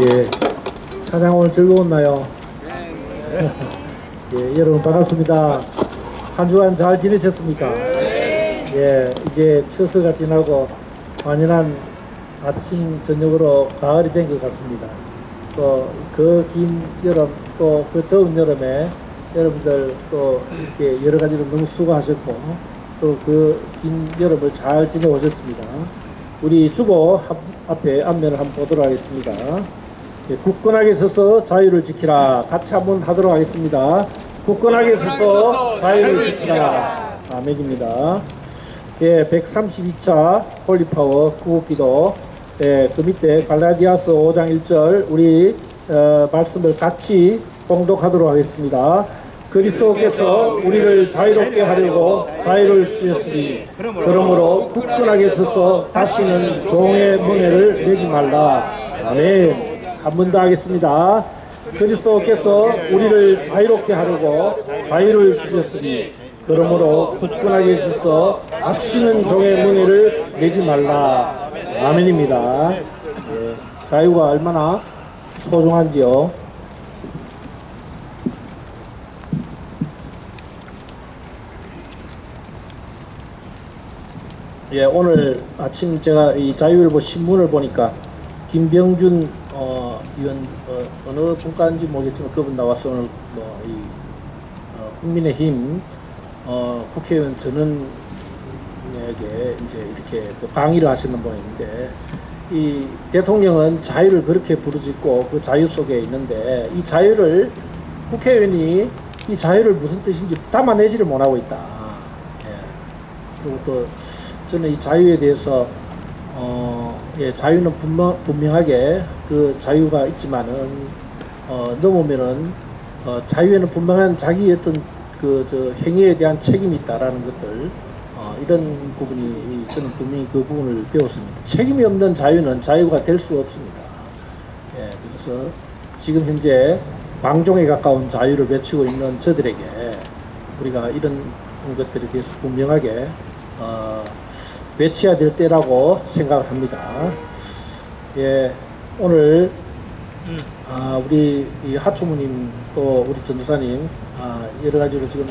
예, 차장 오늘 즐거웠나요? 예, 여러분 반갑습니다. 한 주간 잘 지내셨습니까? 예, 이제 추수가 지나고 완연한 아침 저녁으로 가을이 된 것 같습니다. 또 그 긴 여름 또 그 더운 여름에 여러분들 또 이렇게 여러 가지로 너무 수고하셨고 또 그 긴 여름을 잘 지내오셨습니다. 우리 주보 앞- 앞에 앞면을 한번 보도록 하겠습니다. 예, 굳건하게 서서 자유를 지키라. 같이 한번 하도록 하겠습니다. 굳건하게 서서 자유를 지키라. 아멘입니다. 예, 132차 홀리파워 구호기도 예, 그 밑에 갈라디아서 5장 1절 우리 어, 말씀을 같이 봉독하도록 하겠습니다. 그리스도께서 우리를 자유롭게 하려고 자유를 주셨으니 그러므로 굳건하게 서서 다시는 종의 문해를 내지 말라. 아멘. 한 번 더 하겠습니다. 그리스도께서 우리를 자유롭게 하려고 자유를 주셨으니 그러므로 굳건하게 있어서 다시는 종의 문해를 내지 말라. 아멘입니다. 예, 자유가 얼마나 소중한지요. 예, 오늘 아침 제가 이 자유일보 신문을 보니까 김병준 어, 의원 어, 어느 분과인지 모르겠지만 그분 나와서 오늘 뭐이 어, 국민의힘 어, 국회의원 전원에게 이제 이렇게 또 강의를 하시는 분인데 이 대통령은 자유를 그렇게 부르짖고 그 자유 속에 있는데 이 자유를 국회의원이 이 자유를 무슨 뜻인지 담아내지를 못하고 있다. 예. 그리고 또 저는 이 자유에 대해서 어, 예, 자유는 분명, 분명하게 그 자유가 있지만은 어, 넘으면은 어, 자유에는 분명한 자기의 어떤 그 저 행위에 대한 책임이 있다라는 것들 어, 이런 부분이 저는 분명히 그 부분을 배웠습니다. 책임이 없는 자유는 자유가 될 수가 없습니다. 예, 그래서 지금 현재 방종에 가까운 자유를 외치고 있는 저들에게 우리가 이런 것들에 대해서 분명하게 어, 외쳐야 될 때라고 생각합니다. 예, 오늘 아, 우리 이 하초무님 또 우리 전도사님 아, 여러 가지로 지금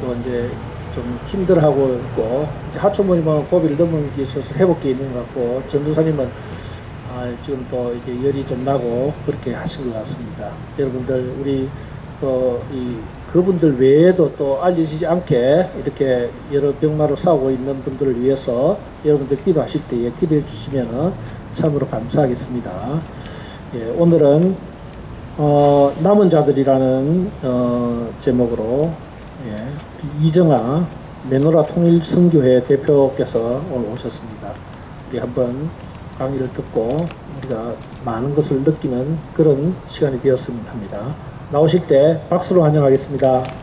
또 이제 좀 힘들어하고 있고 하초무님은 고비를 넘은 게 있어서 회복기 있는 것 같고 전도사님은 아, 지금 또 이게 열이 좀 나고 그렇게 하신 것 같습니다. 여러분들 우리 또이 그분들 외에도 또 알려지지 않게 이렇게 여러 병마로 싸우고 있는 분들을 위해서 여러분들 기도하실 때에 기도해 주시면 참으로 감사하겠습니다. 예, 오늘은 어, 남은 자들이라는 어, 제목으로 예, 이정아 메노라 통일 선교회 대표께서 오늘 오셨습니다. 우리 한번 강의를 듣고 우리가 많은 것을 느끼는 그런 시간이 되었으면 합니다. 나오실 때 박수로 환영하겠습니다.